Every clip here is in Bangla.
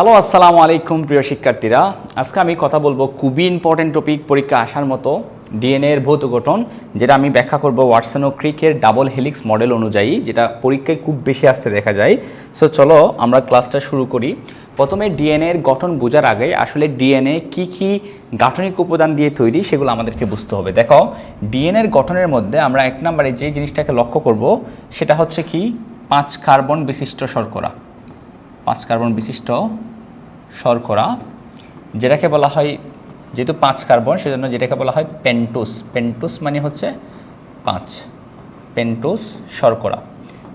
হ্যালো আসসালামু আলাইকুম প্রিয় শিক্ষার্থীরা। আজকে আমি কথা বলব খুবই ইম্পর্টেন্ট টপিক পরীক্ষা আসার মতো ডিএনএ এর ভৌত গঠন, যেটা আমি ব্যাখ্যা করব ওয়াটসন ও ক্রিকের ডাবল হেলিক্স মডেল অনুযায়ী, যেটা পরীক্ষায় খুব বেশি আসতে দেখা যায়। সো চলো আমরা ক্লাসটা শুরু করি। প্রথমে ডিএনএ এর গঠন বোঝার আগে আসলে ডিএনএ কি কি গাঠনিক উপাদান দিয়ে তৈরি, সেগুলো আমাদেরকে বুঝতে হবে। দেখো ডিএনএ এর গঠনের মধ্যে আমরা এক নম্বরে যে জিনিসটাকে লক্ষ্য করব, সেটা হচ্ছে কি? পাঁচ কার্বন বিশিষ্ট শর্করা। পাঁচ কার্বন বিশিষ্ট শর্করা, যেটাকে বলা হয় যেহেতু পাঁচ কার্বন, সেজন্য যেটাকে বলা হয় পেন্টোস। পেন্টোস মানে হচ্ছে পাঁচ। পেন্টোস, শর্করা।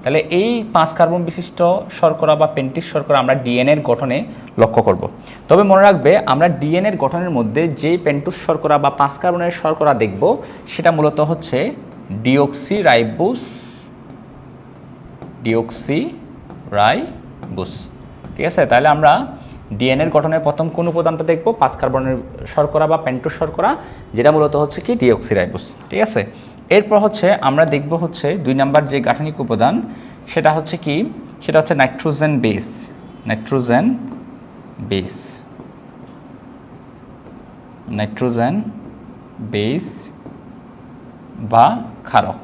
তাহলে এই পাঁচ কার্বন বিশিষ্ট শর্করা বা পেন্টিস শর্করা আমরা ডিএনএর গঠনে লক্ষ্য করব। তবে মনে রাখবে, আমরা ডিএনএর গঠনের মধ্যে যে পেন্টোস শর্করা বা পাঁচ কার্বনের শর্করা দেখব, সেটা মূলত হচ্ছে ডিওক্সি রাইবুস ডিওক্সি রাইবোস ঠিক আছে? তাহলে আমরা ডিএনএর গঠনের প্রথম কোন উপাদানটা দেখব? পাঁচ কার্বনের শর্করা বা পেন্টোস শর্করা, যেটা মূলত হচ্ছে কি? ডিঅক্সিরাইবোস। ঠিক আছে? এরপর হচ্ছে আমরা দেখব হচ্ছে দুই নাম্বার যে গাঠনিক উপাদান, সেটা হচ্ছে কি? সেটা হচ্ছে nitrogen base. Nitrogen base. Nitrogen base বা ক্ষারক।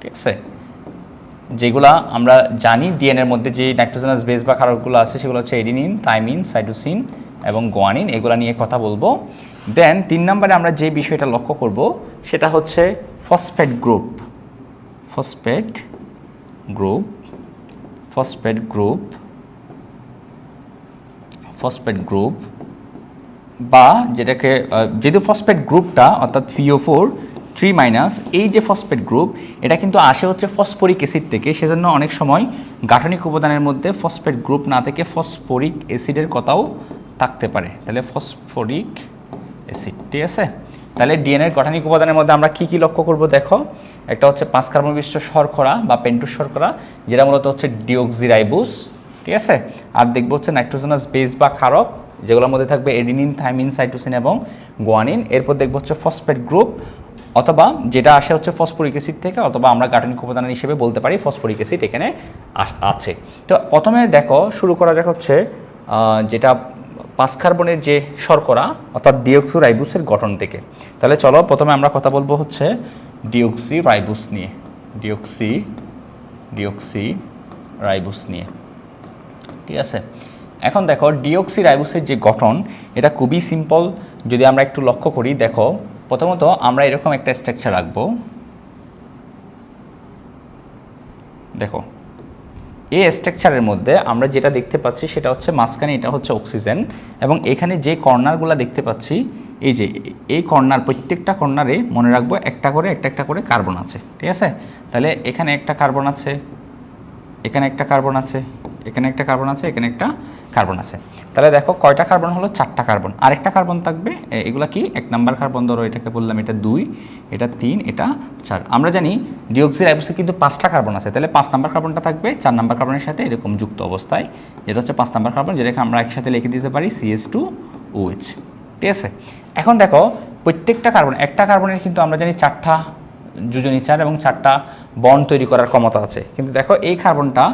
ঠিক আছে? যেগুলা আমরা জানি ডিএনএর মধ্যে যে নাইট্রোজেনাস বেস বা ক্ষারকগুলো আছে, সেগুলো হচ্ছে এডিনিন, থাইমিন, সাইটোসিন এবং গোয়ানিন, এগুলো নিয়ে কথা বলব। দেন তিন নম্বরে আমরা যে বিষয়টা লক্ষ্য করব, সেটা হচ্ছে phosphate group. Phosphate group phosphate group phosphate group বা যেটাকে যেহেতু ফসফেট গ্রুপটা, অর্থাৎ থ্রিও ফোর থ্রি মাইনাস, এই যে ফসফেট গ্রুপ, এটা কিন্তু আসে হচ্ছে ফসফরিক অ্যাসিড থেকে, সেজন্য অনেক সময় গাঠনিক উপাদানের মধ্যে ফসফেট গ্রুপ না থেকে ফসফরিক অ্যাসিডের কথাও থাকতে পারে। তাহলে ফসফরিক অ্যাসিড, ঠিক আছে? তাহলে ডিএনএর গঠনিক উপাদানের মধ্যে আমরা কি কি লক্ষ্য করব দেখো? একটা হচ্ছে পাঁচ কার্বন শর্করা বা পেন্টোস শর্করা, যেটা মূলত হচ্ছে ডিওক্সিরাইবোস ঠিক আছে? আর দেখব হচ্ছে নাইট্রোজেনাস বেস বা ক্ষারক, যেগুলোর মধ্যে থাকবে এডিনিন, থাইমিন, সাইটোসিন এবং গোয়ানিন। এরপর দেখব হচ্ছে ফসফেট গ্রুপ অথবা যেটা আসে হচ্ছে ফসফরিক অ্যাসিড থেকে, অথবা আমরা গাঠনিক উপাদান হিসেবে বলতে পারি ফসফরিক অ্যাসিড এখানে আছে। তো প্রথমে দেখো, শুরু করা যাক হচ্ছে যেটা পাঁচ কার্বনের যে শর্করা, অর্থাৎ ডিওক্সি রাইবুসের গঠন থেকে। তাহলে চলো প্রথমে আমরা কথা বলব হচ্ছে ডিওক্সি রাইবুস নিয়ে। ডিওক্সি ডিওক্সি রাইবুস নিয়ে। ঠিক আছে? এখন দেখো ডিওক্সি রাইবোসের যে গঠন, এটা খুবই সিম্পল। যদি আমরা একটু লক্ষ্য করি, দেখো প্রথমত আমরা এরকম একটা স্ট্রাকচার রাখব। দেখো, এই স্ট্রাকচারের মধ্যে আমরা যেটা দেখতে পাচ্ছি সেটা হচ্ছে মাঝখানে এটা হচ্ছে অক্সিজেন এবং এখানে যে কর্নারগুলো দেখতে পাচ্ছি, এই যে এই কর্নার প্রত্যেকটা কর্নারে মনে রাখব একটা করে, একটা একটা করে কার্বন আছে, ঠিক আছে? তাহলে এখানে একটা কার্বন আছে, এখানে একটা কার্বন আছে এখানে একটা কার্বন আছে, এখানে একটা কার্বন আছে। তাহলে দেখো কয়টা কার্বন হলো? চারটা কার্বন আরেকটা কার্বন থাকবে এগুলা কি? এক নাম্বার কার্বন ধরো, এটাকে বললাম, এটা দুই, এটা তিন, এটা চার। আমরা জানি ডিঅক্সি রাইবোসে কিন্তু পাঁচটা কার্বন আছে। তাহলে পাঁচ নাম্বার কার্বনটা থাকবে, চার নাম্বার কার্বনের সাথে এরকম যুক্ত অবস্থায়। যেটা হচ্ছে পাঁচ নাম্বার কার্বন যেটাকে আমরা একসাথে লিখে দিতে পারি সিএস টু ওএইচ ঠিক আছে? এখন দেখো, প্রত্যেকটা কার্বন একটা কার্বনের কিন্তু আমরা জানি চারটা যোজনী চার এবং চারটা বন্ড তৈরি করার ক্ষমতা আছে। কিন্তু দেখো, এই কার্বনটা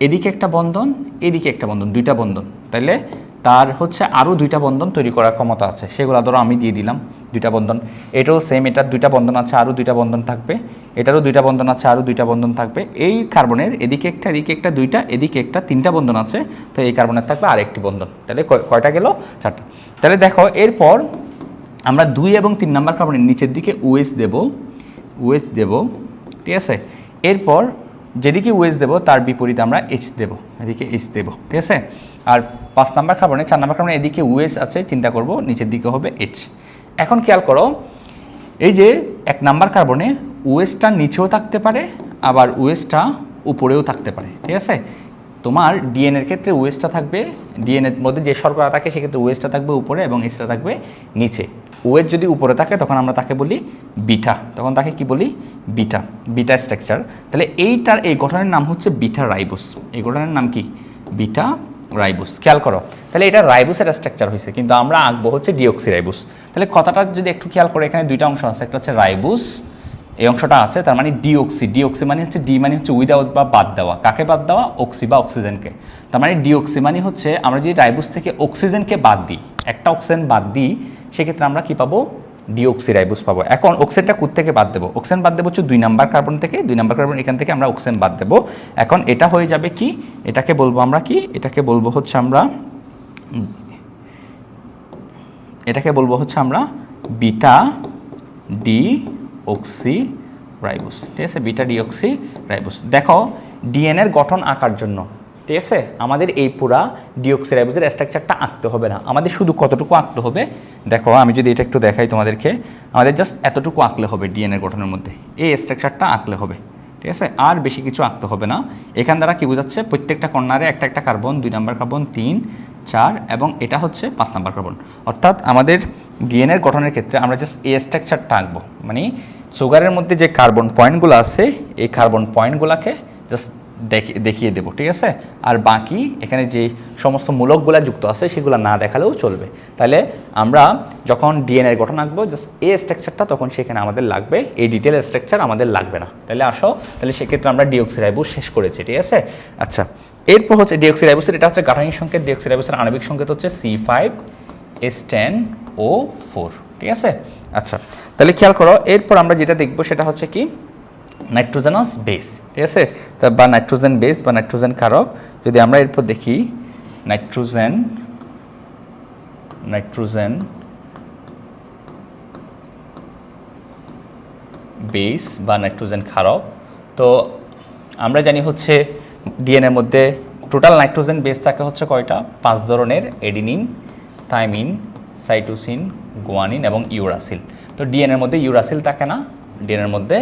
এদিকে একটা বন্ধন, এদিকে একটা বন্ধন, দুইটা বন্ধন। তাইলে তার হচ্ছে আরও দুইটা বন্ধন তৈরি করার ক্ষমতা আছে। সেগুলো ধরো আমি দিয়ে দিলাম, দুইটা বন্ধন। এটাও সেম এটার দুইটা বন্ধন আছে আরও দুইটা বন্ধন থাকবে। এটারও দুইটা বন্ধন আছে আরও দুইটা বন্ধন থাকবে। এই কার্বনের এদিকে একটা এদিকে একটা, দুইটা, এদিকে একটা, তিনটা বন্ধন আছে। তো এই কার্বনের থাকবে আরেকটি বন্ধন। তাহলে কয়- কয়টা গেল? চারটা। তাহলে দেখো, এরপর আমরা দুই এবং তিন নাম্বার কার্বনের নিচের দিকে ওএস দেব। ওএস দেব, ঠিক আছে? এরপর যেদিকে ওএস দেবো, তার বিপরীতে আমরা এইচ দেব, এদিকে এইচ দেব, ঠিক আছে? আর পাঁচ নাম্বার কার্বনে চার নাম্বার কার্বনে এদিকে ওয়েস আছে, চিন্তা করব, নিচের দিকে হবে এইচ এখন খেয়াল করো, এই যে এক নাম্বার কার্বনে ওএসটা নিচেও থাকতে পারে, আবার ওএসটা উপরেও থাকতে পারে, ঠিক আছে? তোমার ডিএনএর ক্ষেত্রে ওয়েস্টটা থাকবে ডিএনএর মধ্যে যে শর্করা থাকে, সেক্ষেত্রে ওয়েস্টটা থাকবে উপরে এবং এসটা থাকবে নিচে। ওয়েট যদি উপরে থাকে, তখন আমরা তাকে বলি বিটা। তখন তাকে কি বলি? বিটা। Beta structure. তাহলে এইটার এই গঠনের নাম হচ্ছে বিটা রাইবোস। এই গঠনের নাম কি? Beta ribose. খেয়াল করো। তাহলে এটা রাইবোসের স্ট্রাকচার হয়েছে, কিন্তু আমরা আঁকবো হচ্ছে ডিঅক্সি রাইবোস তাহলে কথাটা যদি একটু খেয়াল করে, এখানে দুইটা অংশ আছে, একটা হচ্ছে রাইবোস, এই অংশটা আছে, তার মানে ডিঅক্সি ডিঅক্সি মানে হচ্ছে ডি মানে হচ্ছে উইদাউট বা বাদ দেওয়া। কাকে বাদ দেওয়া? অক্সি বা অক্সিজেনকে তার মানে ডিঅক্সি মানে হচ্ছে আমরা যদি রাইবোস থেকে অক্সিজেনকে বাদ দিই, একটা অক্সিজেন বাদ দিই সেক্ষেত্রে আমরা কী পাবো? ডিঅক্সি রাইবোস পাবো। এখন অক্সিজেনটা কোথ থেকে বাদ দেবো? অক্সিজেন বাদ দেবো হচ্ছে দুই নাম্বার কার্বন থেকে। দুই নাম্বার কার্বন এখান থেকে আমরা অক্সিজেন বাদ দেবো। এখন এটা হয়ে যাবে কি? এটাকে বলব আমরা কি? এটাকে বলব হচ্ছে আমরা এটাকে বলব হচ্ছে আমরা বিটা ডি অক্সি রাইবোস ঠিক আছে? বিটা ডিঅক্সি রাইবোস দেখো, ডিএনএর গঠন আঁকার জন্য ঠিক আছে? আমাদের এই পুরা ডিঅক্সি রাইবোসের স্ট্রাকচারটা আঁকতে হবে না। আমাদের শুধু কতটুকু আঁকতে হবে? দেখো, আমি যদি এটা একটু দেখাই তোমাদেরকে, আমাদের জাস্ট এতটুকু আঁকলে হবে ডিএনএর গঠনের মধ্যে। এই স্ট্রাকচারটা আঁকলে হবে, ঠিক আছে? আর বেশি কিছু আঁকতে হবে না। এখান দ্বারা কী বোঝাচ্ছে? প্রত্যেকটা কর্নারে একটা একটা কার্বন দুই নাম্বার কার্বন তিন, চার, এবং এটা হচ্ছে পাঁচ নাম্বার কার্বন অর্থাৎ আমাদের ডিএনএর গঠনের ক্ষেত্রে আমরা জাস্ট এই স্ট্রাকচারটা আঁকবো। মানে সুগারের মধ্যে যে কার্বন পয়েন্টগুলো আছে, এই কার্বন পয়েন্টগুলোকে জাস্ট দেখিয়ে দেবো, ঠিক আছে? আর বাকি এখানে যে সমস্ত মূলকগুলো যুক্ত আছে, সেগুলো না দেখালেও চলবে। তাহলে আমরা যখন ডিএনএর গঠন আঁকবো জাস্ট এ স্ট্রাকচারটা তখন সেখানে আমাদের লাগবে, এই ডিটেল স্ট্রাকচার আমাদের লাগবে না। তাহলে আসো, তাহলে সেক্ষেত্রে আমরা ডিঅক্সিরাইবোস শেষ করেছি, ঠিক আছে? আচ্ছা এরপর হচ্ছে ডিঅক্সিরাইবোসের এটা হচ্ছে গাঠনিক সংকেত ডিঅক্সিরাইবোসের আণবিক সংকেত হচ্ছে C five S ten O four ঠিক আছে? আচ্ছা তাহলে খেয়াল করো, এরপর আমরা যেটা দেখব, সেটা হচ্ছে কি? নাইট্রোজেনাস বেস, ঠিক আছে? তা বা নাইট্রোজেন বেস বা নাইট্রোজেন কারক, যদি আমরা এরপর দেখি নাইট্রোজেন নাইট্রোজেন বেস বা নাইট্রোজেন ক্ষারক তো আমরা জানি হচ্ছে ডিএনএর মধ্যে টোটাল নাইট্রোজেন বেস থাকে হচ্ছে কয়টা? পাঁচ ধরনের, এডিনিন, থাইমিন, সাইটোসিন, গোয়ানিন এবং ইউরাসিল। তো ডিএনএর মধ্যে ইউরাসিল থাকে না, ডিএনএর মধ্যে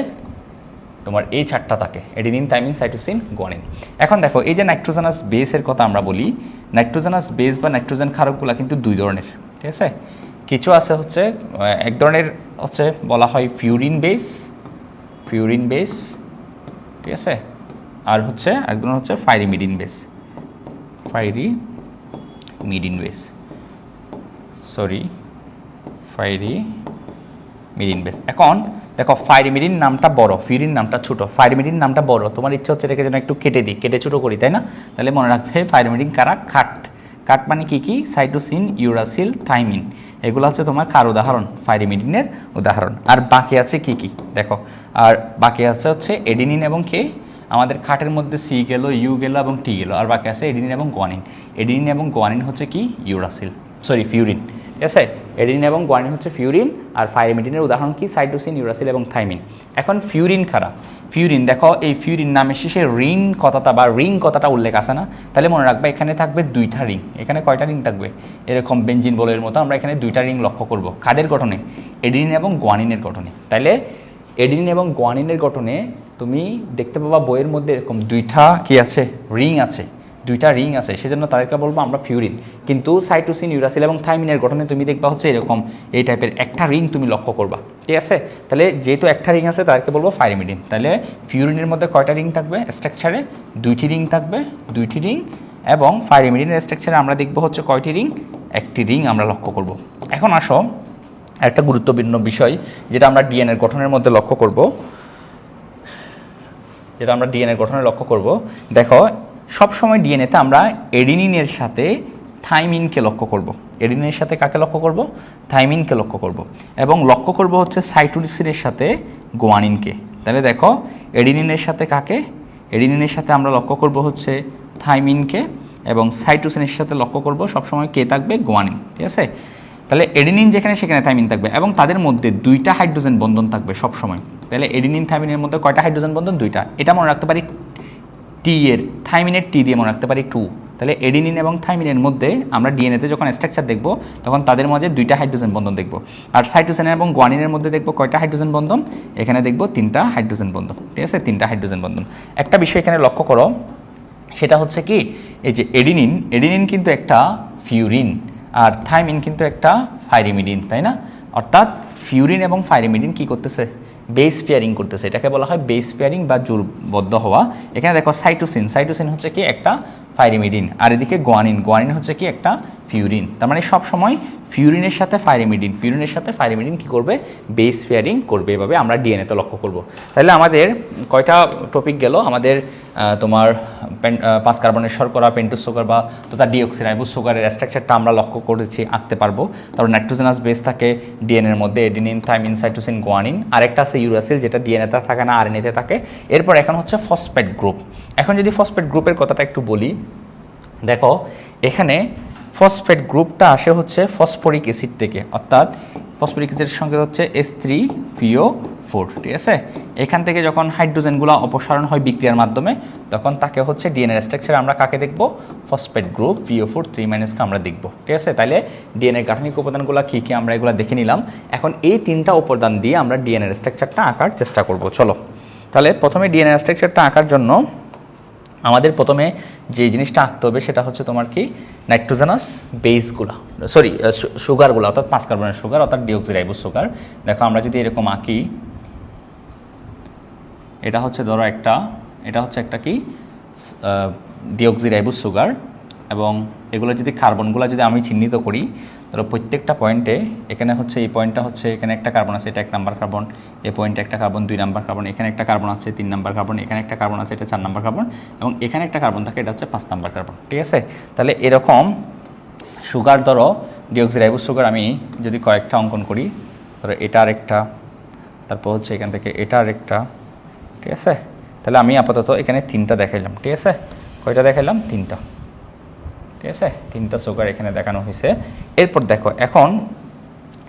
তোমার এই চারটা থাকে। Adenine, thymine, cytosine, guanine. এখন দেখো, এই যে নাইট্রোজেনাস বেসের কথা আমরা বলি, নাইট্রোজেনাস বেস বা নাইট্রোজেন ক্ষারকগুলো কিন্তু দুই ধরনের, ঠিক আছে? কিছু আছে হচ্ছে এক ধরনের হচ্ছে বলা হয় ফিউরিন বেস ফিউরিন বেস, ঠিক আছে? আর হচ্ছে একজন হচ্ছে pyrimidine base pyrimidine base, sorry pyrimidine base. এখন দেখো ফাইরিমিডিন নামটা বড় ফিউরিন নামটা ছোট। ফাইরিমিডিন নামটা বড়, তোমার ইচ্ছা হচ্ছে এটাকে যেন একটু কেটে দিই, কেটে ছোটো করি, তাই না? তাহলে মনে রাখবে ফাইরিমিডিন কারা? খাট কাট মানে কি কি? সাইটোসিন ইউরাসিল থাইমিন এগুলো হচ্ছে তোমার কার উদাহরণ ফাইরিমিডিনের উদাহরণ। আর বাকি আছে কি কি? দেখো, আর বাকি আছে হচ্ছে এডিনিন এবং কে? আমাদের খাটের মধ্যে সি গেল ইউ গেল এবং টি গেল, আর বাকি আছে এডিনিন এবং গোয়ানিন এডিনিন এবং গোয়ানিন হচ্ছে কি? ইউরাসিল সরি ফিউরিন ঠিক আছে? এডিনিন এবং গোয়ানিন হচ্ছে ফিউরিন আর ফাইরিমিডিনের উদাহরণ কি? সাইটোসিন ইউরাসিল এবং থাইমিন এখন ফিউরিন খারা। ফিউরিন দেখো, এই ফিউরিন নামে শেষে রিং কথাটা বা রিং কথাটা উল্লেখ আছে না? তাহলে মনে রাখবে এখানে থাকবে দুইটা রিং এখানে কয়টা রিং থাকবে? এরকম বেঞ্জিন বলের মতো আমরা এখানে দুইটা রিং লক্ষ্য করব। কাদের গঠনে? এডিন এবং গোয়ানিনের গঠনে। তাইলে এডিন এবং গোয়ানিনের গঠনে তুমি দেখতে পাবা বইয়ের মধ্যে এরকম দুইটা কি আছে? রিং আছে। দুইটা রিং আছে, সেজন্য তাদেরকে বলব আমরা ফিউরিন কিন্তু সাইটোসিন ইউরাসিল এবং থাইমিনের গঠনে তুমি দেখবা হচ্ছে এরকম এই টাইপের একটা রিং তুমি লক্ষ্য করবা, ঠিক আছে? তাহলে যেহেতু একটা রিং আছে তাদেরকে বলব ফাইরিমিডিন তাহলে ফিউরিনের মধ্যে কয়টা রিং থাকবে? স্ট্রাকচারে দুইটি রিং থাকবে, দুইটি রিং এবং ফাইরিমিডিনের স্ট্রাকচারে আমরা দেখব হচ্ছে কয়টি রিং? একটি রিং আমরা লক্ষ্য করব। এখন আসো, একটা গুরুত্বপূর্ণ বিষয় যেটা আমরা ডিএনএর গঠনের মধ্যে লক্ষ্য করব। যেটা আমরা ডিএনএর গঠনে লক্ষ্য করব। দেখো সবসময় ডিএনএতে আমরা এডিনিনের সাথে থাইমিনকে লক্ষ্য করব। এডিনিনের সাথে কাকে লক্ষ্য করব? থাইমিনকে লক্ষ্য করব। এবং লক্ষ্য করব হচ্ছে সাইটোলিসিনের সাথে গোয়ানিনকে তাহলে দেখো এডিনিনের সাথে কাকে? এডিনিনের সাথে আমরা লক্ষ্য করব হচ্ছে থাইমিনকে এবং সাইটোসিনের সাথে লক্ষ্য করব সবসময় কে থাকবে? গোয়ানিন ঠিক আছে? তাহলে এডিনিন যেখানে সেখানে থাইমিন থাকবে এবং তাদের মধ্যে দুইটা হাইড্রোজেন বন্ধন থাকবে সব সময় তাহলে এডিনিন থাইমিনের মধ্যে কয়টা হাইড্রোজেন বন্ধন? দুইটা। এটা মনে রাখতে পারি টি এর থাইমিনের টি দিয়ে মনে রাখতে পারি টু তাহলে এডিনিন এবং থাইমিনের মধ্যে আমরা ডিএনএতে যখন স্ট্রাকচার দেখব, তখন তাদের মাঝে দুইটা হাইড্রোজেন বন্ধন দেখব। আর সাইটোসেন এবং গোয়ানিনের মধ্যে দেখব কয়টা হাইড্রোজেন বন্ধন? এখানে দেখব তিনটা হাইড্রোজেন বন্ধন, ঠিক আছে? তিনটা হাইড্রোজেন বন্ধন। একটা বিষয় এখানে লক্ষ্য করো, সেটা হচ্ছে কি, এই যে এডিনিন এডিনিন কিন্তু একটা ফিউরিন আর থাইমিন কিন্তু একটা ফাইরিমিডিন তাই না? অর্থাৎ ফিউরিন এবং ফাইরিমিডিন কি করতেছে? বেস পেয়ারিং করতেছে। এটাকে বলা হয় বেস পেয়ারিং বা জোরবদ্ধ হওয়া। এখানে দেখো সাইটোসিন সাইটোসিন হচ্ছে কি? একটা ফাইরিমিডিন। আর এদিকে গোয়ানিন। গোয়ানিন হচ্ছে কি একটা ফিউরিন। তার মানে সবসময় ফিউরিনের সাথে ফাইরিমিডিন। ফিউরিনের সাথে ফাইরিমিডিন কি করবে? বেস ফেয়ারিং করবে। এভাবে আমরা ডিএনএতে লক্ষ্য করব। তাহলে আমাদের কয়টা টপিক গেল? আমাদের তোমার পাঁচ কার্বনের শর্করা পেন্টোজ সুগার বা তোতা ডিঅক্সিরাইবোস সুগারের স্ট্রাকচারটা আমরা লক্ষ্য করেছি, আঁকতে পারব। তারপর নাইট্রোজেনাস বেস থাকে ডিএনএর মধ্যে এডিনিন থাইমিন সাইটোসিন গোয়ানিন আরেকটা আছে ইউরাসিল যেটা ডিএনএতে থাকে না আরএনএতে থাকে। এরপর এখন হচ্ছে ফসফেট গ্রুপ এখন যদি ফসফেট গ্রুপের কথাটা একটু বলি দেখো, এখানে ফসফেট গ্রুপটা আসে হচ্ছে ফসফরিক অ্যাসিড থেকে, অর্থাৎ ফসফরিক অ্যাসিডের সঙ্গে হচ্ছে এস থ্রি পিও ফোর ঠিক আছে? এখান থেকে যখন হাইড্রোজেনগুলো অপসারণ হয় বিক্রিয়ার মাধ্যমে, তখন তাকে হচ্ছে ডিএনএ স্ট্রাকচার আমরা কাকে দেখব? Phosphate group PO four three মাইনাসকে আমরা দেখব, ঠিক আছে? তাহলে ডিএনএ গাঠনিক উপাদানগুলো কী কী আমরা এগুলো দেখে নিলাম। এখন এই তিনটা উপাদান দিয়ে আমরা ডিএনএ স্ট্রাকচারটা আঁকার চেষ্টা করব, চলো। তাহলে প্রথমে ডিএনএ স্ট্রাকচারটা আঁকার জন্য আমাদের প্রথমে যে জিনিসটা আঁকতে হবে সেটা হচ্ছে তোমার কি? নাইট্রোজেনাস বেসগুলো সরি সুগারগুলো অর্থাৎ পাঁচ কার্বনের সুগার, অর্থাৎ ডিঅক্সিরাইবোস সুগার। দেখো, আমরা যদি এরকম আঁকি, এটা হচ্ছে ধরো একটা, এটা হচ্ছে একটা কি? ডিঅক্সিরাইবোস সুগার এবং এগুলো যদি কার্বনগুলো যদি আমি চিহ্নিত করি ধরো প্রত্যেকটা পয়েন্টে এখানে হচ্ছে এই পয়েন্টটা হচ্ছে এখানে একটা কার্বন আছে, এটা এক নাম্বার কার্বন। এই পয়েন্টে একটা কার্বন, দুই নাম্বার কার্বন, এখানে একটা কার্বন আছে, তিন নাম্বার কার্বন, এখানে একটা কার্বন আছে, এটা চার নাম্বার কার্বন এবং এখানে একটা কার্বন থাকে, এটা হচ্ছে পাঁচ নাম্বার কার্বন, ঠিক আছে? তাহলে এরকম সুগার ধরো ডিঅক্সিরাইবোস সুগার আমি যদি কয়েকটা অঙ্কন করি, ধরো এটা আরেকটা, তারপর হচ্ছে এখান থেকে এটা আরেকটা, ঠিক আছে? তাহলে আমি আপাতত এখানে তিনটা দেখাইলাম, ঠিক আছে? কয়টা দেখাইলাম? তিনটা। ঠিক আছে? তিনটা সুগার এখানে দেখানো হয়েছে। এরপর দেখো, এখন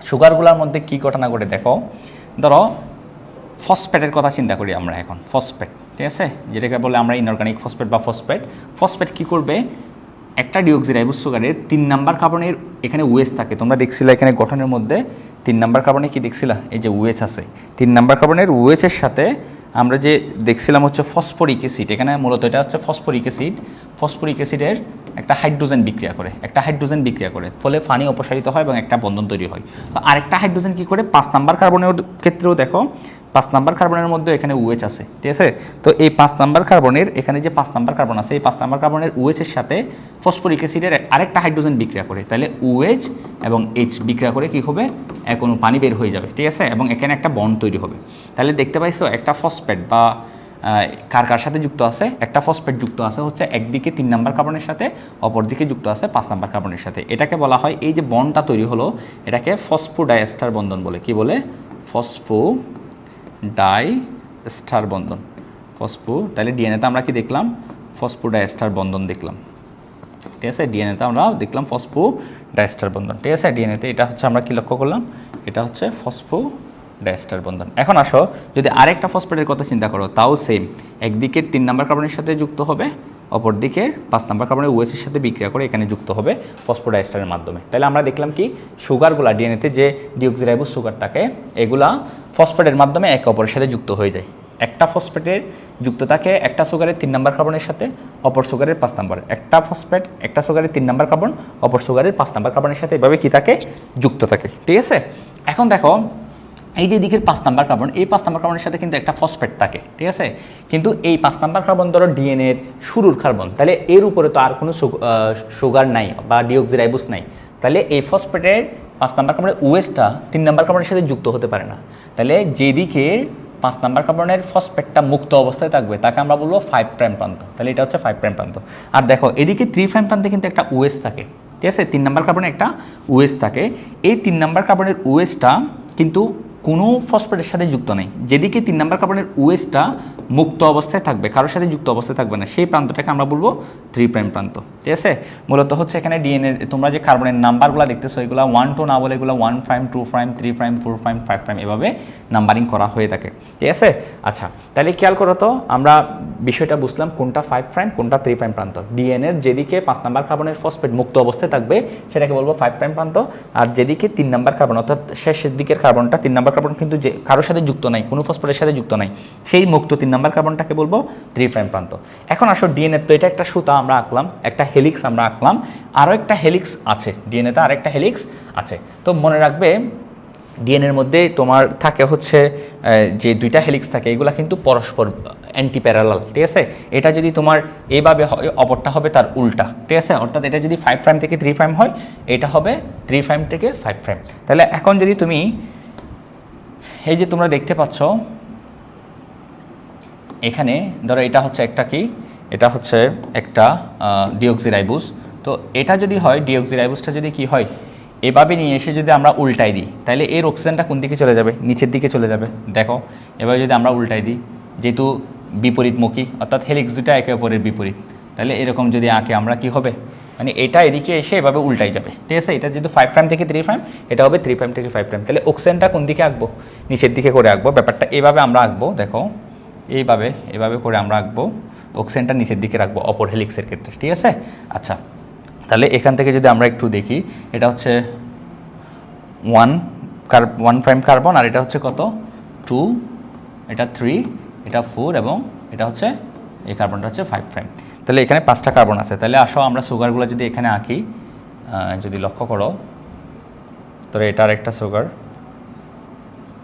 সুগারগুলোর মধ্যে কী ঘটনা ঘটে দেখো? ধরো ফসফেটের কথা চিন্তা করি আমরা এখন ফসফেট ঠিক আছে? যেটাকে বলে আমরা ইনঅর্গানিক ফসফেট বা ফসফেট ফসফেট কী করবে? একটা ডিঅক্সিরাইবোস সুগারের তিন নাম্বার কার্বনের এখানে ওয়েস থাকে। তোমরা দেখছিলে এখানে গঠনের মধ্যে তিন নাম্বার কার্বনে কি দেখছিলা? এই যে ওয়েচ আছে। তিন নাম্বার কার্বনের ওয়েচের সাথে আমরা যে দেখছিলাম হচ্ছে ফসফরিক অ্যাসিড এখানে মূলত এটা হচ্ছে ফসফরিক অ্যাসিড ফসফরিক অ্যাসিডের একটা হাইড্রোজেন বিক্রিয়া করে, একটা হাইড্রোজেন বিক্রিয়া করে, ফলে পানি অপসারিত হয় এবং একটা বন্ধন তৈরি হয়। তো আরেকটা হাইড্রোজেন কী করে? পাঁচ নাম্বার কার্বনের ক্ষেত্রেও দেখো, পাঁচ নাম্বার কার্বনের মধ্যে এখানে ওয়েচ আছে, ঠিক আছে? তো এই পাঁচ নাম্বার কার্বনের এখানে যে পাঁচ নাম্বার কার্বন আছে, এই পাঁচ নাম্বার কার্বনের ওয়েচের সাথে ফসফরিক অ্যাসিডের আরেকটা হাইড্রোজেন বিক্রিয়া করে। তাহলে ওয়েচ এবং এইচ বিক্রিয়া করে কি হবে? এখন পানি বের হয়ে যাবে, ঠিক আছে? এবং এখানে একটা বন্ড তৈরি হবে। তাহলে দেখতে পাইছো একটা ফসফেট বা কার কার সাথে যুক্ত আছে? একটা ফসফেট যুক্ত আছে হচ্ছে একদিকে তিন নাম্বার কার্বনের সাথে, অপরদিকে যুক্ত আছে পাঁচ নাম্বার কার্বনের সাথে। এটাকে বলা হয়, এই যে বনটা তৈরি হলো, এটাকে ফসফোডাইস্টার বন্ধন বলে। কি বলে? ফসফো ডাই স্টার বন্ধন। ফসফো তাহলে ডিএনএতে আমরা কি দেখলাম? ফসফোডাইস্টার বন্ধন দেখলাম। ঠিক আছে? ডিএনএতে আমরা দেখলাম ফসফো ডাইস্টার বন্ধন। ঠিক আছে? ডিএনএতে এটা হচ্ছে আমরা কি লক্ষ্য করলাম? এটা হচ্ছে ফসফো ডাইস্টার বন্ধন। এখন আসো, যদি আরেকটা ফসফেটের কথা চিন্তা করো, তাও সেম একদিকে তিন নাম্বার কার্বনের সাথে যুক্ত হবে অপরদিকে পাঁচ নাম্বার কার্বনের ওয়েসের সাথে বিক্রিয়া করে এখানে যুক্ত হবে ফসফোডাইস্টারের মাধ্যমে। তাহলে আমরা দেখলাম কি, সুগারগুলা ডিএনএতে যে ডিঅক্সিরাইবোস সুগার থাকে, এগুলা ফসফেটের মাধ্যমে একে অপরের সাথে যুক্ত হয়ে যায়। একটা ফসফেটের যুক্ত থাকে একটা সুগারের তিন নাম্বার কার্বনের সাথে, অপর সুগারের পাঁচ নাম্বার। একটা ফসফেট, একটা সুগারের তিন নাম্বার কার্বন অপর সুগারের পাঁচ নাম্বার কার্বনের সাথে এভাবে কি থাকে, যুক্ত থাকে। ঠিক আছে? এখন দেখো এই যে দিকের পাঁচ নাম্বার কার্বন, এই পাঁচ নাম্বার কার্বনের সাথে কিন্তু একটা ফসফেট থাকে, ঠিক আছে? কিন্তু এই পাঁচ নাম্বার কার্বন ধরো ডিএনএর শুরুর কার্বন, তাহলে এর উপরে তো আর কোনো সুগার নাই বা ডিঅক্সিরাইবোস নাই। তাহলে এই ফসফেটের পাঁচ নাম্বার কার্বনের ওয়েসটা তিন নাম্বার কার্বনের সাথে যুক্ত হতে পারে না। তাহলে যেদিকে পাঁচ নাম্বার কার্বনের ফসফেটটা মুক্ত অবস্থায় থাকবে, তাকে আমরা বলব ফাইভ প্রাইম প্রান্ত। তাহলে এটা হচ্ছে ফাইভ প্রাইম প্রান্ত। আর দেখো, এদিকে থ্রি প্রাইম প্রান্তে কিন্তু একটা ওয়েস থাকে, ঠিক আছে? তিন নাম্বার কার্বনে একটা ওয়েস থাকে। এই তিন নাম্বার কার্বনের ওয়েসটা কিন্তু কোনো ফসফেটের সাথে যুক্ত নেই। যেদিকে তিন নম্বর কার্বনের ওয়েসটা মুক্ত অবস্থায় থাকবে, কারোর সাথে যুক্ত অবস্থায় থাকবে না। সেই প্রান্তটাকে আমরা বলব থ্রি প্রাইম প্রান্ত, ঠিক আছে? মূলত হচ্ছে এখানে ডিএনএ তোমরা যে কার্বনের নাম্বারগুলো দেখতেছো, এগুলো ওয়ান টু না বলে এগুলো one prime two prime three prime four prime five prime এভাবে নাম্বারিং করা হয়ে থাকে, ঠিক আছে? আচ্ছা তাহলে খেয়াল করো তো, আমরা বিষয়টা বুঝলাম কোনটা ফাইভ প্রাইম কোনটা থ্রি প্রাইম প্রান্ত। ডিএনএর যেদিকে পাঁচ নাম্বার কার্বনের ফসফেট মুক্ত অবস্থায় থাকবে, সেটাকে বলব ফাইভ প্রাইম প্রান্ত। আর যেদিকে তিন নাম্বার কার্বন অর্থাৎ শেষের দিকের কার্বনটা তিন নাম্বার কার্বন কিন্তু যে কারোর সাথে যুক্ত নাই, কোনো ফসফেটের সাথে যুক্ত নাই, সেই মুক্ত তিন নাম্বার কার্বনটাকে বলব থ্রি প্রাইম প্রান্ত। এখন আসো ডিএনএ তো এটা একটা সুতা আমরা আঁকলাম, একটা হেলিক্স আমরা আঁকলাম, আরও একটা হেলিক্স আছে ডিএনএতে আরেকটা হেলিক্স আছে। তো মনে রাখবে ডিএনএর মধ্যে তোমার থাকে হচ্ছে যে দুইটা হেলিক্স থাকে, এগুলা কিন্তু পরস্পর অ্যান্টি প্যারালাল ঠিক আছে? এটা যদি তোমার এভাবে হয়, অপরটা হবে তার উল্টা, ঠিক আছে? অর্থাৎ এটা যদি ফাইভ প্রাইম থেকে থ্রি প্রাইম হয়, এটা হবে থ্রি প্রাইম থেকে ফাইভ প্রাইম তাহলে এখন যদি তুমি, এই যে তোমরা দেখতে পাচ্ছ এখানে ধরো এটা হচ্ছে একটা কি? এটা হচ্ছে একটা ডিঅক্সিরাইবুস তো এটা যদি হয় ডিঅক্সিরাইবুসটা যদি কি হয়, এভাবে নিয়ে এসে যদি আমরা উল্টাই দিই, তাহলে এর অক্সিজেনটা কোন দিকে চলে যাবে? নিচের দিকে চলে যাবে। দেখো এবার যদি আমরা উল্টাই দিই, যেহেতু বিপরীতমুখী, অর্থাৎ হেলিক্স দুটা একে অপরের বিপরীত, তাহলে এরকম যদি আঁকে আমরা, কি হবে? মানে এটা এদিকে এসে এভাবে উল্টাই যাবে। ঠিক আছে? এটা যেহেতু ফাইভ প্রাইম থেকে থ্রি প্রাইম এটা হবে থ্রি প্রাইম থেকে ফাইভ প্রাইম তাহলে অক্সিজেনটা কোন দিকে আঁকবো? নিচের দিকে করে আঁকবো। ব্যাপারটা এভাবে আমরা আঁকবো, দেখো। এইভাবে এভাবে করে আমরা রাখব। অক্সিজেনটা নিচের দিকে রাখব, অপর হেলিক্সের ক্ষেত্রে, ঠিক আছে? আচ্ছা তাহলে এখান থেকে যদি আমরা একটু দেখি, এটা হচ্ছে one car one prime carbon আর এটা হচ্ছে কত? টু এটা থ্রি এটা ফোর এবং এটা হচ্ছে, এই কার্বনটা হচ্ছে ফাইভ প্রাইম তাহলে এখানে পাঁচটা কার্বন আছে। তাহলে আসো, আমরা সুগারগুলো যদি এখানে আঁকি যদি লক্ষ্য করো তো এটা আরেকটা সুগার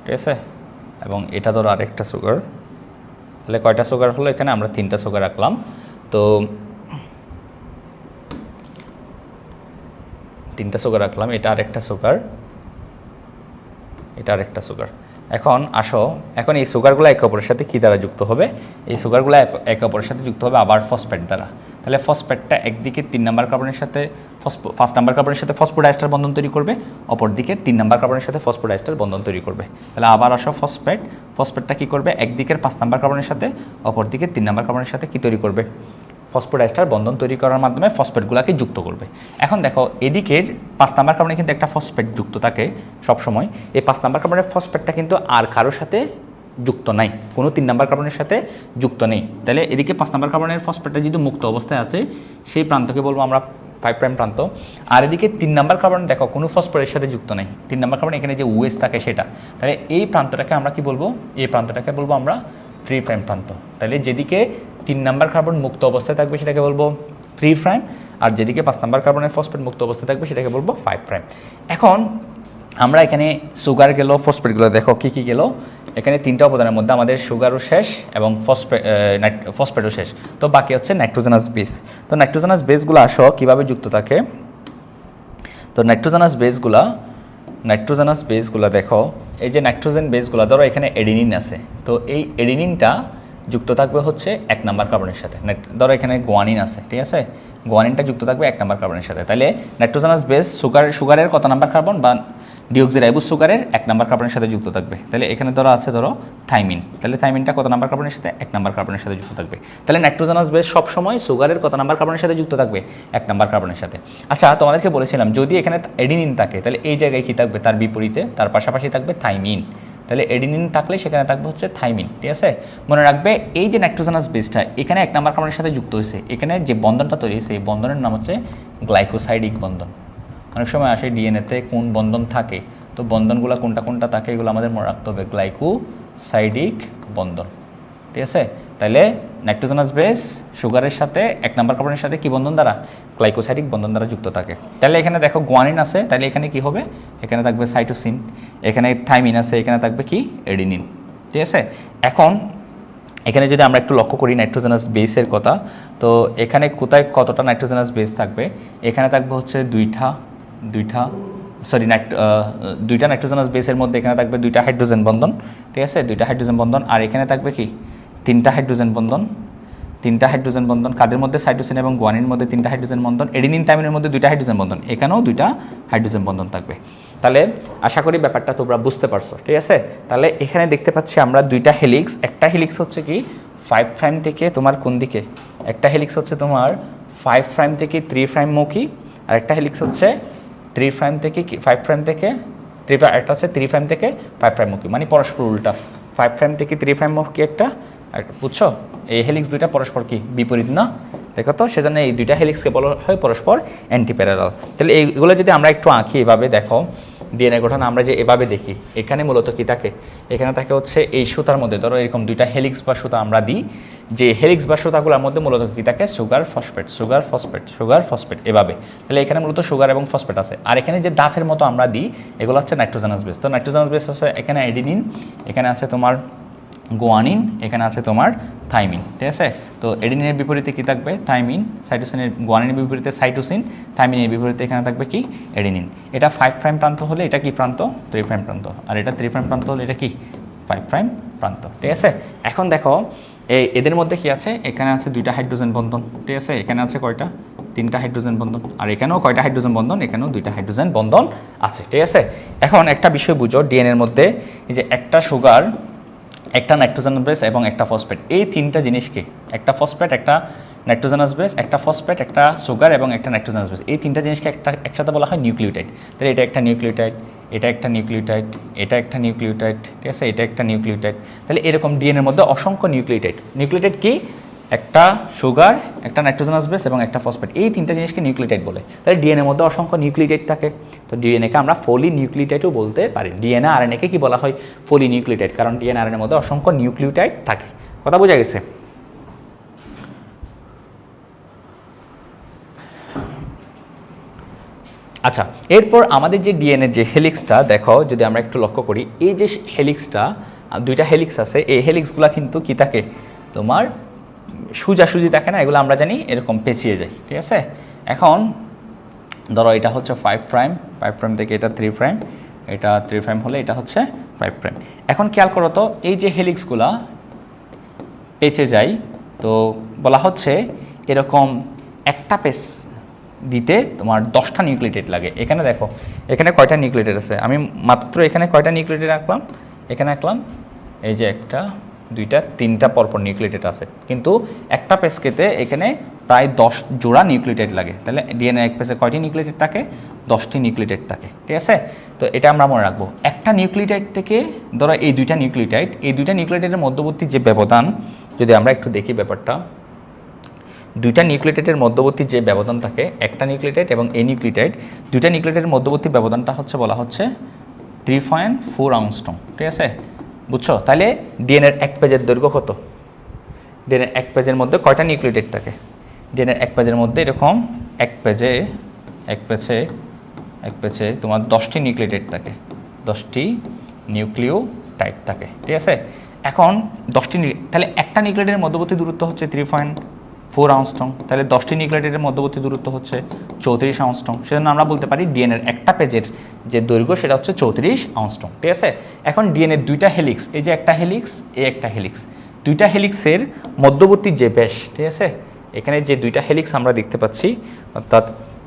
ঠিক আছে? এবং এটা ধরো আরেকটা সুগার তাহলে কয়টা সুগার হলো এখানে? আমরা তিনটা সুগার রাখলাম। তো তিনটা সুগার রাখলাম। এটা আরেকটা সুগার এটা আরেকটা সুগার এখন আসো। এখন এই সুগারগুলো একে অপরের সাথে কী দ্বারা যুক্ত হবে? এই সুগারগুলো একে অপরের সাথে যুক্ত হবে আবার ফসফেট দ্বারা। তাহলে ফসফেটটা একদিকে তিন নাম্বার কার্বনের সাথে ফসফো ফার্স্ট নাম্বার কার্বনের সাথে ফসফোডাইস্টার বন্ধন তৈরি করবে অপর দিকে তিন নাম্বার কার্বনের সাথে ফসফোডাইস্টার বন্ধন তৈরি করবে। তাহলে আবার আসো ফসফেট ফসফেটটা কী করবে? একদিকের পাঁচ নাম্বার কার্বনের সাথে অপর দিকে তিন নাম্বার কার্বনের সাথে কী তৈরি করবে? ফসফোডাইস্টার বন্ধন তৈরি করার মাধ্যমে ফসফেটগুলোকে যুক্ত করবে। এখন দেখো, এদিকের পাঁচ নাম্বার কার্বনে কিন্তু একটা ফসফেট যুক্ত থাকে সবসময়। এই পাঁচ নাম্বার কার্বনের ফসফেটটা কিন্তু আর কারোর সাথে যুক্ত নাই। কোনো তিন নাম্বার কার্বনের সাথে যুক্ত নেই। তাহলে এদিকে পাঁচ নাম্বার কার্বনের ফসফেটটা যেহেতু মুক্ত অবস্থায় আছে, সেই প্রান্তকে বলব আমরা ফাইভ প্রাইম প্রান্ত। আর এদিকে তিন নাম্বার কার্বন দেখো, কোনো ফসফেটের সাথে যুক্ত নেই। তিন নাম্বার কার্বন এখানে যে ওয়েস থাকে সেটা। তাহলে এই প্রান্তটাকে আমরা কি বলব? এই প্রান্তটাকে বলব আমরা থ্রি প্রাইম প্রান্ত। তাহলে যেদিকে তিন নাম্বার কার্বন মুক্ত অবস্থায় থাকবে সেটাকে বলব থ্রি প্রাইম আর যেদিকে পাঁচ নাম্বার কার্বনের ফসফেট মুক্ত অবস্থায় থাকবে সেটাকে বলব ফাইভ প্রাইম এখন আমরা এখানে সুগার গেল ফসফেটগুলো দেখো কী কী গেল। এখানে তিনটা উপাদানের মধ্যে আমাদের সুগারও শেষ এবং ফসফেট ফসফেটও শেষ। তো বাকি হচ্ছে নাইট্রোজেনাস বেস তো নাইট্রোজেনাস বেসগুলো আসো, কীভাবে যুক্ত থাকে? তো নাইট্রোজেনাস বেসগুলা নাইট্রোজেনাস বেসগুলো দেখো, এই যে নাইট্রোজেন বেসগুলো ধরো এখানে এডিনিন আছে। তো এই এডিনিনটা যুক্ত থাকবে হচ্ছে এক নাম্বার কার্বনের সাথে। ধরো এখানে গোয়ানিন আছে, ঠিক আছে? গোয়ানিনটা যুক্ত থাকবে এক নাম্বার কার্বনের সাথে। তাহলে নাইট্রোজেনাস বেস সুগার সুগারের কত নাম্বার কার্বন বা ডিঅক্সিরাইবুস সুগারের এক নাম্বার কার্বনের সাথে যুক্ত থাকবে। তাহলে এখানে ধরো আছে ধরো থাইমিন তাহলে থাইমিনটা কত নাম্বার কার্বনের সাথে? এক নাম্বার কার্বনের সাথে যুক্ত থাকবে। তাহলে নাইট্রোজেনাস বেস সবসময় সুগারের কত নাম্বার কার্বনের সাথে যুক্ত থাকবে? এক নাম্বার কার্বনের সাথে। আচ্ছা তোমাদেরকে বলেছিলাম, যদি এখানে এডিনিন থাকে তাহলে এই জায়গায় কী থাকবে? তার বিপরীতে, তার পাশাপাশি থাকবে থাইমিন তাহলে এডিনিন থাকলে সেখানে থাকবে হচ্ছে থাইমিন ঠিক আছে? মনে রাখবে এই যে নাইট্রোজেনাস বেসটা, এখানে এক নাম্বার কার্বনের সাথে যুক্ত হয়েছে। এখানে যে বন্ধনটা তৈরি হয়েছে, এই বন্ধনের নাম হচ্ছে গ্লাইকোসাইডিক বন্ধন। অনেক সময় আসে ডিএনএতে কোন বন্ধন থাকে, তো বন্ধনগুলো কোনটা কোনটা থাকে এগুলো আমাদের মনে রাখতে হবে গ্লাইকোসাইডিক বন্ধন। ঠিক আছে? তাহলে নাইট্রোজেনাস বেস, সুগারের সাথে, এক নাম্বার কার্বনের সাথে কি বন্ধন দ্বারা? গ্লাইকোসাইডিক বন্ধন দ্বারা যুক্ত থাকে। তাহলে এখানে দেখো গোয়ানিন আছে, তাহলে এখানে কি হবে? এখানে থাকবে সাইটোসিন এখানে থাইমিন আছে, এখানে থাকবে কি? এডিনিন ঠিক আছে? এখন, এখানে যদি আমরা একটু লক্ষ্য করি নাইট্রোজেনাস বেসের কথা, তো এখানে কোথায় কতটা নাইট্রোজেনাস বেস থাকবে? এখানে থাকবে হচ্ছে দুইটা দুইটা সরি নাইট দুইটা নাইট্রোজেনাস বেসের মধ্যে এখানে থাকবে দুইটা হাইড্রোজেন বন্ধন। ঠিক আছে? দুইটা হাইড্রোজেন বন্ধন, আর এখানে থাকবে কি? তিনটা হাইড্রোজেন বন্ধন, তিনটা হাইড্রোজেন বন্ধন, কাদের মধ্যে সাইটোসিন এবং গোয়ানির মধ্যে তিনটা হাইড্রোজেন বন্ধন এডিনিন থাইমিনের মধ্যে দুইটা হাইড্রোজেন বন্ধন, এখানেও দুইটা হাইড্রোজেন বন্ধন থাকবে। তাহলে আশা করি ব্যাপারটা তোমরা বুঝতে পারছ, ঠিক আছে? তাহলে এখানে দেখতে পাচ্ছি আমরা দুইটা হেলিক্স একটা হেলিক্স হচ্ছে কি ফাইভ প্রাইম থেকে তোমার কোন দিকে? একটা হেলিক্স হচ্ছে তোমার ফাইভ প্রাইম থেকে থ্রি প্রাইম মুখী আর একটা হেলিক্স হচ্ছে থ্রি প্রাইম থেকে কি ফাইভ প্রাইম থেকে থ্রি একটা হচ্ছে থ্রি প্রাইম থেকে ফাইভ প্রাইম মুখী মানে পরস্পর উল্টা। ফাইভ প্রাইম থেকে থ্রি প্রাইম মুখী একটা আর বুঝছ? এই হেলিক্স দুইটা পরস্পর কি? বিপরীত না? দেখো তো, সেজন্য এই দুইটা হেলিক্সকে বলা হয় পরস্পর অ্যান্টি প্যারালাল তাহলে এইগুলো যদি আমরা একটু আঁকি, এভাবে দেখো ডিএনএ গঠন আমরা যে এভাবে দেখি, এখানে মূলত কি থাকে? এখানে থাকে হচ্ছে এই সুতার মধ্যে, ধরো এরকম দুইটা হেলিক্স বা সুতা আমরা দিই, যে হেলিক্স বা সুতাগুলোর মধ্যে মূলত কি থাকে? Sugar phosphate sugar phosphate sugar phosphate এভাবে। তাহলে এখানে মূলত সুগার এবং ফসফেট আছে। আর এখানে যে দাফের মতো আমরা দিই, এগুলো হচ্ছে নাইট্রোজেনাস বেস তো নাইট্রোজেনাস বেস আছে এখানে অ্যাডিনিন এখানে আছে তোমার গোয়ানিন, এখানে আছে তোমার থাইমিন, ঠিক আছে? তো এডিনের বিপরীতে কি থাকবে? থাইমিন, সাইটোসিনের, গোয়ানিনের বিপরীতে সাইটোসিন, থাইমিনের বিপরীতে এখানে থাকবে কি? এডিনিন। এটা ফাইভ প্রাইম প্রান্ত হলে এটা কি প্রান্ত? থ্রি প্রাইম প্রান্ত। আর এটা থ্রি প্রাইম প্রান্ত হলে এটা কি? ফাইভ প্রাইম প্রান্ত, ঠিক আছে? এখন দেখো, এই এদের মধ্যে কি আছে? এখানে আছে দুইটা হাইড্রোজেন বন্ধন, ঠিক আছে? এখানে আছে কয়টা? তিনটা হাইড্রোজেন বন্ধন। আর এখানেও কয়টা হাইড্রোজেন বন্ধন? এখানেও দুইটা হাইড্রোজেন বন্ধন আছে, ঠিক আছে? এখন একটা বিষয় বুঝো ডিএনএর মধ্যে, এই যে একটা সুগার একটা নাইট্রোজেন বেস এবং একটা ফসফেট। এই তিনটা জিনিসকে, একটা ফসফেট, একটা নাইট্রোজেনাস বেস, একটা ফসফেট, একটা সুগার এবং একটা নাইট্রোজেনাস বেস। এই তিনটা জিনিসকে একটা, একসাথে বলা হয় নিউক্লিওটাইড। তাহলে এটা একটা নিউক্লিওটাইড, এটা একটা নিউক্লিওটাইড, এটা একটা নিউক্লিওটাইড, ঠিক আছে? এটা একটা নিউক্লিওটাইড। তাহলে এরকম ডিএনএর মধ্যে অসংখ্য নিউক্লিওটাইড। নিউক্লিওটাইড কি? একটা সুগার, একটা নাইট্রোজেন আসবেস এবং একটা ফসফেট। এই তিনটা জিনিসকে নিউক্লিওটাইড বলে। তাহলে ডিএনএর মধ্যে অসংখ্য নিউক্লিওটাইড থাকে। তো ডিএনএকে আমরা ফলি নিউক্লিওটাইডও বলতে পারি। ডিএনএ, আরএনএকে কি বলা হয়? ফলি নিউক্লিওটাইড কারণ ডিএনএ আর আরএনএর মধ্যে অসংখ্য নিউক্লিওটাইড থাকে। কথা বোঝা গেছে? আচ্ছা এরপর আমাদের যে ডিএনএ, যে হেলিক্সটা, দেখো, যদি আমরা একটু লক্ষ্য করি, এই যে হেলিক্সটা, দুইটা হেলিক্স আছে, এই হেলিক্সগুলো কিন্তু কি থাকে? তোমার সুজাসুজি থাকে না, এগুলো আমরা জানি এরকম পেঁচিয়ে যাই, ঠিক আছে? এখন ধরো এটা হচ্ছে ফাইভ প্রাইম ফাইভ প্রাইম থেকে এটা থ্রি প্রাইম এটা থ্রি প্রাইম হলে এটা হচ্ছে ফাইভ প্রাইম এখন খেয়াল করো তো, এই যে হেলিক্সগুলা পেঁচে যায় তো বলা হচ্ছে এরকম একটা পেস দিতে তোমার দশটা নিউক্লিটেড লাগে। এখানে দেখো, এখানে কয়টা নিউক্লিটেড আছে? আমি মাত্র এখানে কয়টা নিউক্লিটেড আঁকলাম? এখানে আঁকলাম, এই যে একটা দুইটা, তিনটা পরপর নিউক্লিয়েটেড আছে। কিন্তু একটা পেসকেতে এখানে প্রায় দশ জোড়া নিউক্লিয়েটেড লাগে। তাহলে ডিএনএ এক পেসে কয়টি নিউক্লিয়েটেড থাকে? দশটি নিউক্লিয়েটেড থাকে। ঠিক আছে? তো এটা আমরা মনে রাখব। একটা নিউক্লিয়েটাইড থেকে ধরো এই দুইটা নিউক্লিয়েটাইড এই দুইটা নিউক্লিয়েটাইডের মধ্যবর্তী যে ব্যবধান, যদি আমরা একটু দেখি ব্যাপারটা, দুইটা নিউক্লিয়েটাইডের মধ্যবর্তী যে ব্যবধান থাকে, একটা নিউক্লিয়েটাইড এবং এই নিউক্লিয়েটাইড দুইটা নিউক্লিয়েটাইডের মধ্যবর্তী ব্যবধানটা হচ্ছে, বলা হচ্ছে থ্রি পয়েন্ট ফোর আউন্সটং ঠিক আছে? বুঝছ? তাহলে ডিএনএর এক পেজের দৈর্ঘ্য কত? ডিএনএর এক পেজের মধ্যে কয়টা নিউক্লিয়েটেড থাকে? ডিএনএর এক পেজের মধ্যে এরকম এক পেজে এক পেজে এক পেজে তোমার দশটি নিউক্লিয়েটেড থাকে। দশটি নিউক্লিও টাইপ থাকে। ঠিক আছে? এখন দশটি তাহলে একটা নিউক্লিয়েটের মধ্যবর্তী দূরত্ব হচ্ছে থ্রি পয়েন্ট ফোর আউন্সটং তাহলে দশটি নিউক্লিয়েটাইডের মধ্যবর্তী দূরত্ব হচ্ছে চৌত্রিশ আউন্সটং সেজন্য আমরা বলতে পারি ডিএনএর একটা পেজের যে দৈর্ঘ্য, সেটা হচ্ছে চৌত্রিশ আউন্সটং ঠিক আছে? এখন ডিএনএর দুইটা হেলিক্স, এই যে একটা হেলিক্স, এই একটা হেলিক্স। দুইটা হেলিক্সের মধ্যবর্তী যে ব্যাস, ঠিক আছে? এখানে যে দুইটা হেলিক্স আমরা দেখতে পাচ্ছি, অর্থাৎ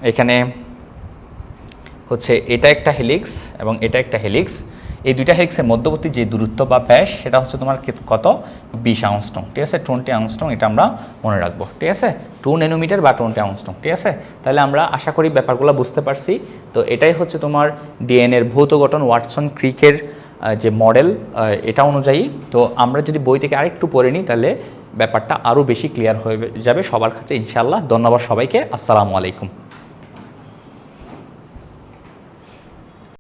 এখানে হচ্ছে এটা একটা হেলিক্স এবং এটা একটা হেলিক্স। এই দুইটা হেক্সের মধ্যবর্তী যে দূরত্ব বা ব্যাস, সেটা হচ্ছে তোমার কত? বিশ আউন্সটং ঠিক আছে? টোয়েন্টি আউন্সটং এটা আমরা মনে রাখব। ঠিক আছে? টু নেনোমিটার বা টোয়েন্টি আউন্সটং ঠিক আছে? তাহলে আমরা আশা করি ব্যাপারগুলো বুঝতে পারছি। তো এটাই হচ্ছে তোমার ডিএনএর ভৌত গঠন ওয়াটসন ক্রিকের যে মডেল এটা অনুযায়ী। তো আমরা যদি বই থেকে আরেকটু পড়ে নিই, তাহলে ব্যাপারটা আরও বেশি ক্লিয়ার হয়ে যাবে সবার কাছে। ইনশাল্লাহ ধন্যবাদ সবাইকে। আসসালামু আলাইকুম।